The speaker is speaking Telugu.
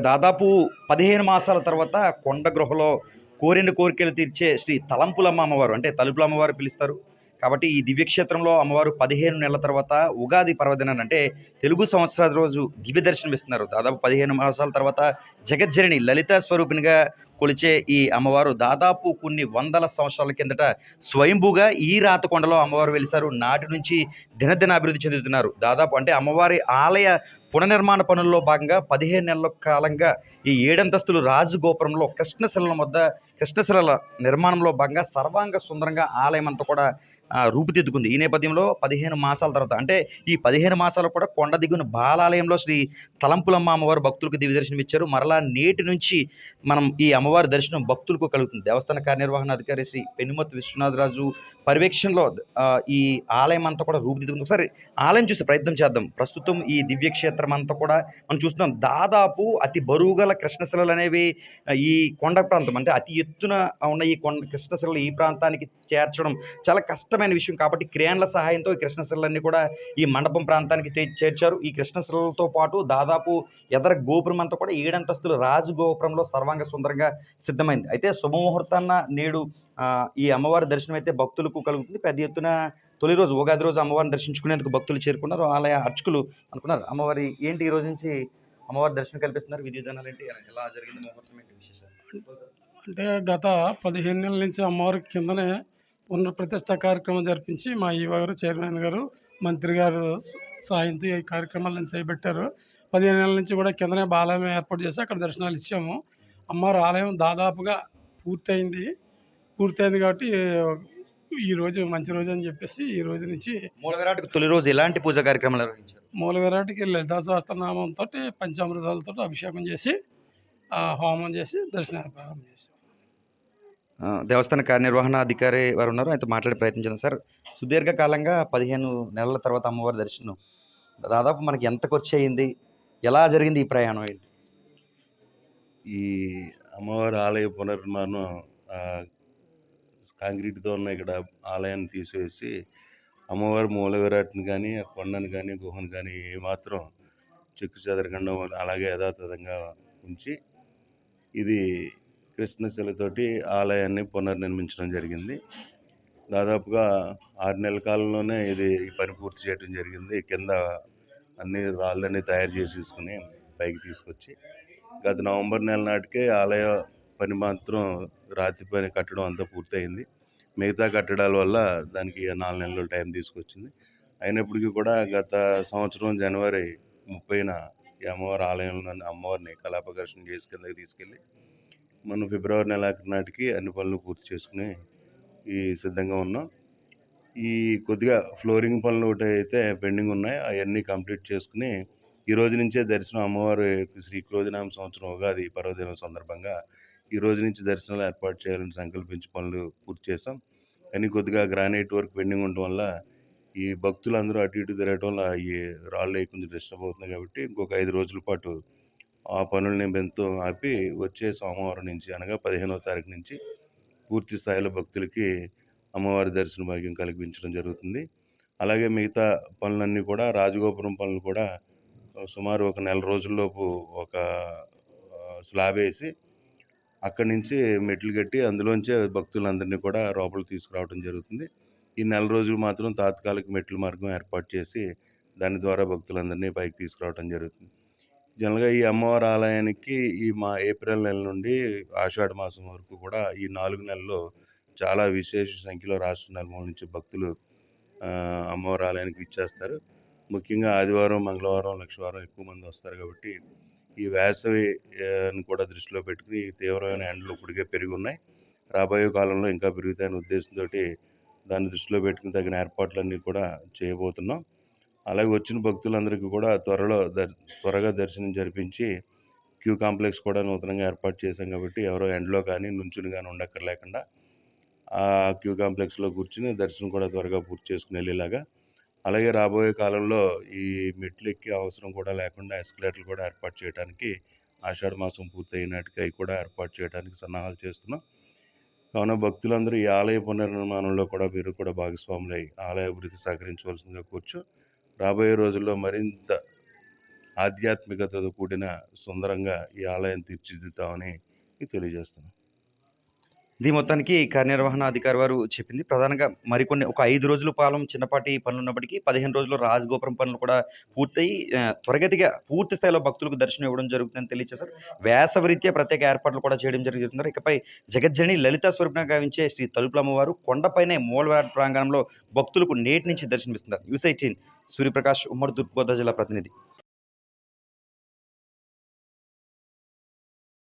దాదాపు పదిహేను మాసాల తర్వాత కొండ గృహలో కోరిన కోరికలు తీర్చే శ్రీ తలంపులమ్మ అమ్మవారు అంటే తలుపుల అమ్మవారు పిలుస్తారు. కాబట్టి ఈ దివ్యక్షేత్రంలో అమ్మవారు పదిహేను నెలల తర్వాత ఉగాది పర్వదినాన్ని అంటే తెలుగు సంవత్సరాల రోజు దివ్య దర్శనం ఇస్తున్నారు. దాదాపు పదిహేను మాసాల తర్వాత జగజ్జరిని లలితా స్వరూపినిగా కొలిచే ఈ అమ్మవారు దాదాపు కొన్ని వందల సంవత్సరాల కిందట స్వయంభూగా ఈ రాతకొండలో అమ్మవారు వెలిసారు. నాటి నుంచి దినదిన అభివృద్ధి చెందుతున్నారు. దాదాపు అంటే అమ్మవారి ఆలయ పునర్నిర్మాణ పనుల్లో భాగంగా పదిహేను నెలల కాలంగా ఈ ఏడంతస్తులు రాజగోపురంలో కృష్ణశిలం వద్ద కృష్ణశిలల నిర్మాణంలో భాగంగా సర్వాంగ సుందరంగా ఆలయం అంతా కూడా రూపుదిద్దుకుంది. ఈ నేపథ్యంలో పదిహేను మాసాల తర్వాత అంటే ఈ పదిహేను మాసాలు కూడా కొండ దిగున బాలాలయంలో శ్రీ తలంపులమ్మ అమ్మవారు భక్తులకు దివ్య దర్శనం ఇచ్చారు. మరలా నేటి నుంచి మనం ఈ అమ్మవారి దర్శనం భక్తులకు కలుగుతుంది. దేవస్థాన కార్యనిర్వహణ అధికారి శ్రీ పెనుమతి విశ్వనాథరాజు పర్యవేక్షణలో ఈ ఆలయం అంతా కూడా రూపుదిద్దుకుంది. ఒకసారి ఆలయం చూసే ప్రయత్నం చేద్దాం. ప్రస్తుతం ఈ దివ్యక్షేత్రం అంతా కూడా మనం చూస్తున్నాం. దాదాపు అతి బరువుగల కృష్ణశిలలు అనేవి ఈ కొండ ప్రాంతం అంటే అతి ఎత్తున ఉన్న ఈ కొండ కృష్ణశిలలు ఈ ప్రాంతానికి చేర్చడం చాలా కష్టమైన విషయం కాబట్టి క్రేన్ల సహాయంతో ఈ కృష్ణశిలన్నీ కూడా ఈ మండపం ప్రాంతానికి చేర్చారు. ఈ కృష్ణశిలతో పాటు దాదాపు ఎదర గోపురం అంతా కూడా ఏడంతస్తులు రాజు గోపురంలో సర్వాంగ సుందరంగా సిద్ధమైంది. అయితే శుభముహూర్తాన్న నేడు ఈ అమ్మవారి దర్శనం అయితే భక్తులకు కలుగుతుంది. పెద్ద ఎత్తున తొలి రోజు ఉగాది రోజు అమ్మవారిని దర్శించుకునేందుకు భక్తులు చేరుకున్నారు. ఆలయ అర్చకులు అనుకున్నారు. అమ్మవారి ఏంటి ఈ రోజు నుంచి అమ్మవారి దర్శనం కల్పిస్తున్నారు? విధి విధానాలు ఏంటి? ఎలా జరిగింది ముహూర్తం ఏంటి విశేషాలు? అంటే గత పదిహేను నెలల నుంచి అమ్మవారి కిందనే పునఃప్రతిష్ఠ కార్యక్రమం జరిపించి మా ఈవో గారు చైర్మన్ గారు మంత్రి గారు సాయంతో ఈ కార్యక్రమాలను చేపట్టారు. పదిహేను నెలల నుంచి కూడా కిందనే బాలయం ఏర్పాటు చేసి అక్కడ దర్శనాలు ఇచ్చాము. అమ్మవారి ఆలయం దాదాపుగా పూర్తయింది. పూర్తయింది కాబట్టి ఈ రోజు మంచి రోజు అని చెప్పేసి ఈ రోజు నుంచి మూల విరాట్కు తొలి రోజు ఎలాంటి పూజా కార్యక్రమాలు నిర్వహించారు? మూల విరాటికి లలితా సహస్రనామంతో పంచామృతాలతో అభిషేకం చేసి హోమం చేసి దర్శనాలు ప్రారంభం ఆ, దేవస్థాన కార్యనిర్వహణ అధికారి వారు ఉన్నారు. ఆయనతో మాట్లాడే ప్రయత్నం చేద్దాం. సార్ సుదీర్ఘకాలంగా పదిహేను నెలల తర్వాత అమ్మవారి దర్శనం. దాదాపు మనకి ఎంత ఖర్చు అయింది? ఎలా జరిగింది ఈ ప్రయాణం ఏంటి? ఈ అమ్మవారి ఆలయ పునర్నిర్మాణం కాంక్రీట్తో ఉన్న ఇక్కడ ఆలయాన్ని తీసివేసి అమ్మవారి మూల విరాట్ని కానీ ఆ కొండను కానీ గుహను కానీ ఏమాత్రం చెక్కు చెదరకుండా అలాగే యథాతథంగా ఉంచి ఇది కృష్ణశిలతోటి ఆలయాన్ని పునర్నిర్మించడం జరిగింది. దాదాపుగా ఆరు నెలల కాలంలోనే ఇది ఈ పని పూర్తి చేయడం జరిగింది. కింద అన్ని రాళ్ళని తయారు చేసి తీసుకుని పైకి తీసుకొచ్చి గత నవంబర్ నెల నాటికే ఆలయ పని మాత్రం రాతి పని కట్టడం అంతా పూర్తయింది. మిగతా కట్టడాల వల్ల దానికి నాలుగు నెలలు టైం తీసుకొచ్చింది. అయినప్పటికీ కూడా గత సంవత్సరం జనవరి ముప్పైన ఈ అమ్మవారి ఆలయంలో అమ్మవారిని కళాపకర్షణ చేసి కిందకి తీసుకెళ్ళి మనం ఫిబ్రవరి నెల నాటికి అన్ని పనులు పూర్తి చేసుకుని ఈ సిద్ధంగా ఉన్నాం. ఈ కొద్దిగా ఫ్లోరింగ్ పనులు ఒకటి అయితే పెండింగ్ ఉన్నాయి. అవన్నీ కంప్లీట్ చేసుకుని ఈ రోజు నుంచే దర్శనం అమ్మవారి శ్రీ క్రోధినామ సంవత్సరం ఉగాది పర్వదినం సందర్భంగా ఈ రోజు నుంచి దర్శనాలు ఏర్పాటు చేయాలని సంకల్పించి పనులు పూర్తి చేసాం కానీ కొద్దిగా గ్రానైట్ వర్క్ పెండింగ్ ఉండటం వల్ల ఈ భక్తులందరూ అటు ఇటు తిరగటం వల్ల ఈ రాళ్ళు అవి కొంచెం డిస్టర్బ్ అవుతుంది కాబట్టి ఇంకొక ఐదు రోజుల పాటు ఆ పనుల్ని బెంతో ఆపి వచ్చే సోమవారం నుంచి అనగా పదిహేనవ తారీఖు నుంచి పూర్తి స్థాయిలో భక్తులకి అమ్మవారి దర్శన భాగ్యం కల్పించడం జరుగుతుంది. అలాగే మిగతా పనులన్నీ కూడా రాజగోపురం పనులు కూడా సుమారు ఒక నెల రోజుల్లోపు ఒక స్లాబ్ వేసి అక్కడి నుంచి మెట్లు కట్టి అందులోంచే భక్తులందరినీ కూడా లోపల తీసుకురావడం జరుగుతుంది. ఈ నెల రోజులు మాత్రం తాత్కాలిక మెట్ల మార్గం ఏర్పాటు చేసి దాని ద్వారా భక్తులందరినీ పైకి తీసుకురావడం జరుగుతుంది. జనరల్గా ఈ అమ్మవారి ఆలయానికి ఈ మా ఏప్రిల్ నెల నుండి ఆషాఢ మాసం వరకు కూడా ఈ నాలుగు నెలల్లో చాలా విశేష సంఖ్యలో రాష్ట్ర నలుమూల నుంచి భక్తులు అమ్మవారి ఆలయానికి ఇచ్చేస్తారు ముఖ్యంగా ఆదివారం మంగళవారం లక్షవారం ఎక్కువ మంది వస్తారు కాబట్టి ఈ వేసవిని కూడా దృష్టిలో పెట్టుకుని ఈ తీవ్రమైన ఎండలు ఇప్పటికే పెరిగి ఉన్నాయి రాబోయే కాలంలో ఇంకా పెరుగుతాయనే ఉద్దేశంతో దాన్ని దృష్టిలో పెట్టుకుని తగిన ఏర్పాట్లన్నీ కూడా చేయబోతున్నాం. అలాగే వచ్చిన భక్తులందరికీ కూడా త్వరలో దర్ త్వరగా దర్శనం జరిపించి క్యూ కాంప్లెక్స్ కూడా నూతనంగా ఏర్పాటు చేశాం కాబట్టి ఎవరో ఎండలో కానీ నుంచుని కానీ ఉండక్కర్లేకుండా ఆ క్యూ కాంప్లెక్స్లో కూర్చుని దర్శనం కూడా త్వరగా పూర్తి చేసుకుని వెళ్ళేలాగా. అలాగే రాబోయే కాలంలో ఈ మెట్లు ఎక్కే అవసరం కూడా లేకుండా ఎస్కలేటర్లు కూడా ఏర్పాటు చేయడానికి ఆషాఢ మాసం పూర్తయినాటికి అవి కూడా ఏర్పాటు చేయడానికి సన్నాహాలు చేస్తున్నాం. కావున భక్తులందరూ ఈ ఆలయ పునర్నిర్మాణంలో కూడా మీరు కూడా భాగస్వాములై ఆలయ అభివృద్ధి సహకరించవలసిందిగా కూర్చో రాబోయే రోజుల్లో మరింత ఆధ్యాత్మికతతో కూడిన సుందరంగా ఈ ఆలయం తీర్చిదిద్దామని తెలియజేస్తున్నాను. ఇది మొత్తానికి కార్యనిర్వహణ అధికారి వారు చెప్పింది. ప్రధానంగా మరికొన్ని ఒక ఐదు రోజుల పాలం చిన్నపాటి పనులు ఉన్నప్పటికీ పదిహేను రోజులు రాజగోపురం పనులు కూడా పూర్తయి త్వరగతిగా పూర్తి స్థాయిలో భక్తులకు దర్శనం ఇవ్వడం జరుగుతుందని తెలియజేశారు. వేసవరీత్యా ప్రత్యేక ఏర్పాట్లు కూడా చేయడం జరుగుతుంది ఇకపై జగజ్జని లలితా స్వరూపంగా గావించే శ్రీ తలుపులమ్మవారు కొండపైనే మూలవిరాట్ ప్రాంగణంలో భక్తులకు నేటి నుంచి దర్శనమిస్తున్నారు. యూస్ ఎయిటీన్ సూర్యప్రకాష్ ఉమ్మడి తూర్పుగోదావరి జిల్లా ప్రతినిధి.